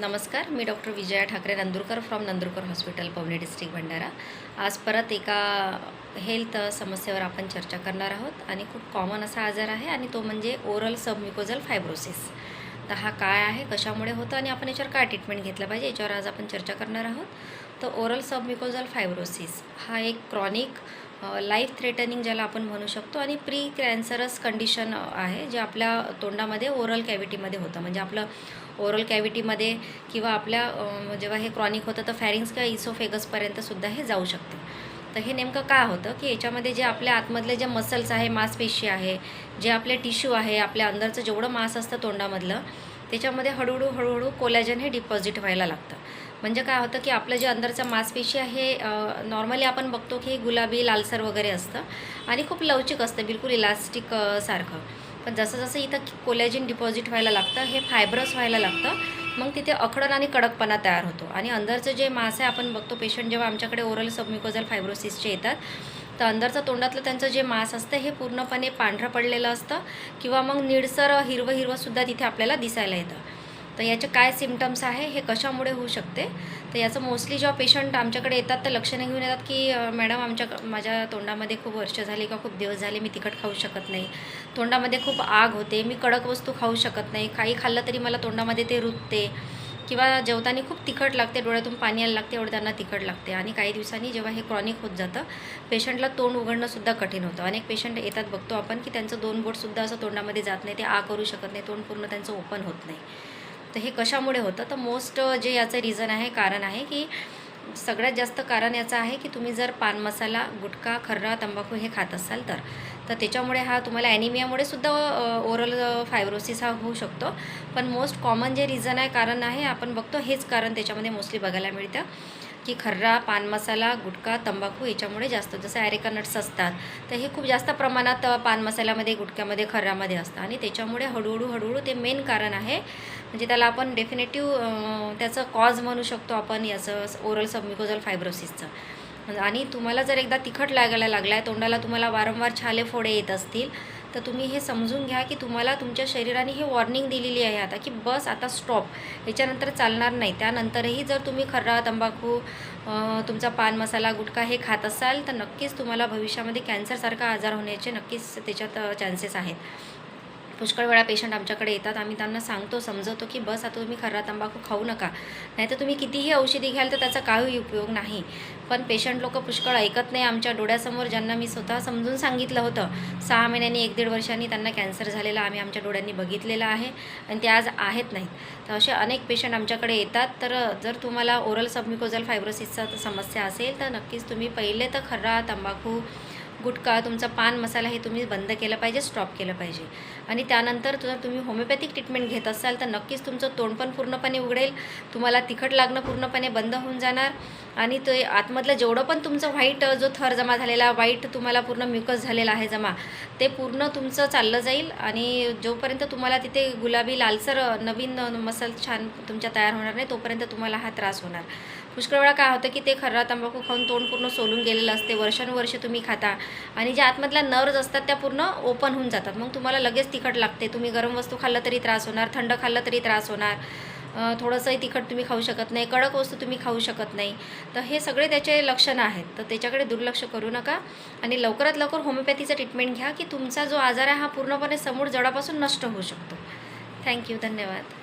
नमस्कार मी doctor Vijaya Thakare Nandurkar from Nandurkar hospital Pavani district Bhandara. आज परत एका हेल्थ समस्येवर आपण चर्चा करणार आहोत आणि खूप कॉमन असा आजार आहे आणि तो म्हणजे ओरल सबम्युकोजल फायब्रोसिस तर हा काय आहे कशामुळे होतं आणि आपण याच्यावर काय ट्रीटमेंट घेतलं पाहिजे याच्यावर आज आपण चर्चा करणार आहोत. तर ओरल सबम्युकोजल फायब्रोसिस हा एक क्रॉनिक लाईफ थ्रेटनिंग ज्याला आपण म्हणू शकतो आणि प्री कॅन्सरस कंडिशन आहे जे आपल्या तोंडामध्ये ओरल कॅव्हिटीमध्ये होतं. म्हणजे आपलं ओरल कॅव्हिटीमध्ये किंवा आपल्या जेव्हा हे क्रॉनिक होतं तर फॅरिंग्स किंवा इसोफेगसपर्यंतसुद्धा हे जाऊ शकतं. तर हे नेमकं काय होतं? की याच्यामध्ये जे आपल्या आतमधले जे मसल्स आहे मांसपेशी आहे जे आपले टिश्यू आहे आपल्या अंदरचं जेवढं मांस असतं तोंडामधलं त्याच्यामध्ये हळूहळू हळूहळू कोलॅजन हे डिपॉझिट व्हायला लागतं. म्हणजे काय होतं की आपलं जे अंदरचं मांसपेशी आहे नॉर्मली आपण बघतो की गुलाबी लालसर वगैरे असतं आणि खूप लवचिक असतं बिलकुल इलास्टिक सारखं. पण जसं जसं इथं कोलॅजिन डिपॉझिट व्हायला लागतं हे फायब्रस व्हायला लागतं मग तिथे अखडण आणि कडकपणा तयार होतो. आणि अंदरचं जे मास आहे आपण बघतो पेशंट जेव्हा आमच्याकडे ओरल सबम्युकोजल फायब्रोसिसचे येतात तर अंदरचं तोंडातलं त्यांचं जे मांस असतं हे पूर्णपणे पांढरं पडलेलं असतं किंवा मग निळसर हिरवं हिरवंसुद्धा तिथे आपल्याला दिसायला येतं. तर याचे काय सिमटम्स आहे हे कशामुळे होऊ शकते? तर याचं मोस्टली जेव्हा पेशंट आमच्याकडे येतात तर लक्षणे घेऊन येतात की मॅडम आमच्या माझ्या तोंडामध्ये खूप वर्ष झाली किंवा खूप दिवस झाले मी तिखट खाऊ शकत नाही. तोंडामध्ये खूप आग होते मी कडक वस्तू खाऊ शकत नाही. काही खाल्लं तरी मला तोंडामध्ये ते रुतते. किंवा जेवताना खूप तिखट लागते डोळ्यातून पाणी यायला लागते एवढं त्यांना तिखट लागते. आणि काही दिवसांनी जेव्हा हे क्रॉनिक होत जातं पेशंटला तोंड उघडणंसुद्धा कठीण होतं. अनेक पेशंट येतात बघतो आपण की त्यांचं दोन बोटसुद्धा असं तोंडामध्ये जात नाही ते आ करू शकत नाही तोंड पूर्ण त्यांचं ओपन होत नाही. तर हे कशामुळे होतं? तर मोस्ट जे याचं रिझन आहे कारण आहे की सगळ्यात जास्त कारण याचं आहे की तुम्ही जर पान मसाला गुटखा खर्रा तंबाखू हे खात असाल तर. तर त्याच्यामुळे हा तुम्हाला ॲनिमियामुळे सुद्धा ओरल फायब्रोसिस हा होऊ शकतो. पण मोस्ट कॉमन जे रिझन आहे कारण आहे आपण बघतो हेच कारण त्याच्यामध्ये मोस्टली बघायला मिळतं. की खर्रा पान मसाला गुटखा तंबाखू याच्यामुळे जास्त. जसं ॲरेका नट्स असतात तर हे खूप जास्त प्रमाणात पान मसाल्यामध्ये गुटख्यामध्ये खर्रामध्ये असतं. आणि त्याच्यामुळे हळूहळू हळूहळू ते मेन कारण आहे. म्हणजे त्याला आपण डेफिनेटिव्ह त्याचं कॉज म्हणू शकतो आपण याचं ओरल सबमिकोजल फायब्रोसिसचं आणि तुम्हाला जर एकदा तिखट लागायला लागला आहे तोंडाला तुम्हाला वारंवार छाले फोडे येत असतील तर तुम्ही हे समजून घ्या की तुम्हाला तुमच्या शरीराने हे वॉर्निंग दिलेली आहे आता की बस आता स्टॉप याच्यानंतर चालणार नाही. त्यानंतरही जर तुम्ही खर्रा तंबाखू तुमचा पान मसाला गुटखा हे खात असाल तर नक्कीच तुम्हाला भविष्यामध्ये कॅन्सरसारखा आजार होण्याचे नक्कीच त्याच्यात चान्सेस आहेत. पुष्कळ वेळा पेशंट आमच्याकडे येतात. आम्ही त्यांना सांगतो समजवतो की बस आता तुम्ही खरा तंबाखू खाऊ नका. नाहीतर तुम्ही कितीही औषधी घ्याल तर त्याचा काही उपयोग नाही. पण पेशंट लोक पुष्कळ ऐकत नाही आमच्या डोळ्यासमोर. ज्यांना मी स्वतः समजून सांगितलं होतं सहा महिन्यांनी एक दीड वर्षांनी त्यांना कॅन्सर झालेला आम्ही आमच्या डोळ्यांनी बघितलेलं आहे आणि ते आज आहेत नाहीत. तर असे अनेक पेशंट आमच्याकडे येतात. तर जर तुम्हाला ओरल सबमिकोजल फायब्रोसिसचा समस्या असेल तर नक्कीच तुम्ही पहिले तर खर्रा तंबाखू गुटखा तुमचा पान मसाला हे तुम्ही बंद केलं पाहिजे स्टॉप केलं पाहिजे. आणि त्यानंतर जर तुम्ही होमिओपॅथिक ट्रीटमेंट घेत असाल तर नक्कीच तुमचं तोंड पण पूर्णपणे उघडेल तुम्हाला तिखट लागणं पूर्णपणे बंद होऊन जाणार. आणि ते आतमधलं जेवढं पण तुमचं व्हाईट जो थर जमा झालेला व्हाईट तुम्हाला पूर्ण म्युकस झालेला आहे जमा ते पूर्ण तुमचं चाललं जाईल आणि जोपर्यंत तुम्हाला तिथे गुलाबी लालसर नवीन मसल छान तुमच्या तयार होणार नाही तोपर्यंत तुम्हाला हा त्रास होणार. पुष्कळ वेळा काय होतं की ते खर्रा तंबाखू खाऊन तोंड पूर्ण सोलून गेलेलं असते वर्षानुवर्ष तुम्ही खाता आणि ज्या आतमधल्या नर्व्ज असतात त्या पूर्ण ओपन होऊन जातात. मग तुम्हाला लगेच तिखट लागते तुम्ही गरम वस्तू खाल्लं तरी त्रास होणार थंड खाल्लं तरी त्रास होणार. थोडंसंही तिखट तुम्ही खाऊ शकत नाही कडक वस्तू तुम्ही खाऊ शकत नाही. तर हे सगळे त्याचे लक्षणं आहेत. तर त्याच्याकडे दुर्लक्ष करू नका आणि लवकरात लवकर होमिओपॅथीचा ट्रीटमेंट घ्या की तुमचा जो आजार आहे हा पूर्णपणे समोर जडापासून नष्ट होऊ शकतो. थँक्यू धन्यवाद.